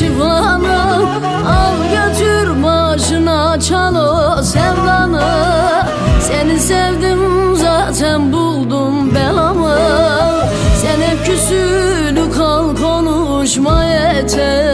şifanı Al götür başına çal o sevdanı. Seni sevdim zaten buldum belamı. Sen hep küsülü kal konuşma yeter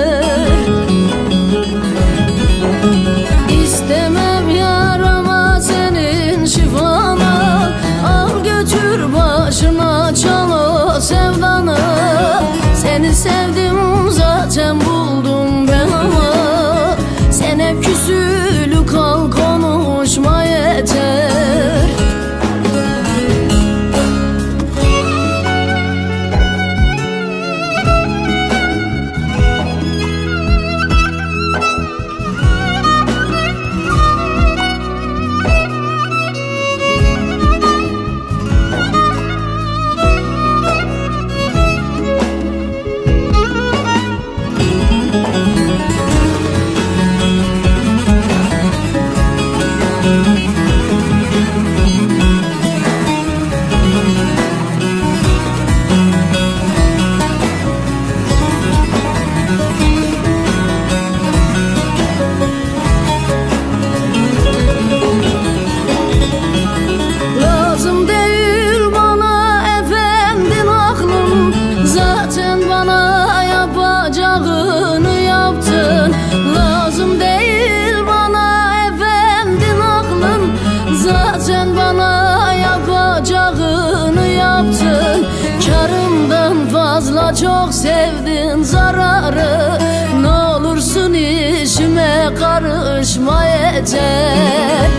zararı Ne olursun işime karışma yeter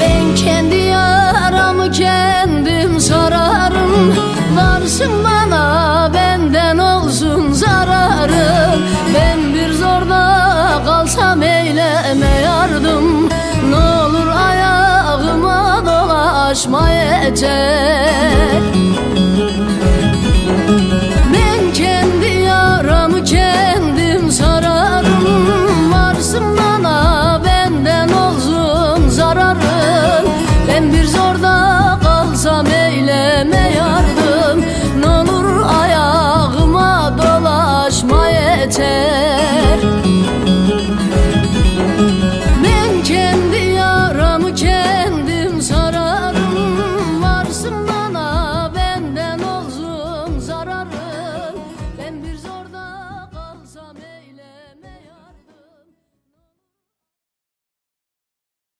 ben kendi yaramı kendim sararım. Varsın bana benden olsun zararı Ben bir zorda kalsam eyleme yardım. Ne olur ayağıma dolaşma yeter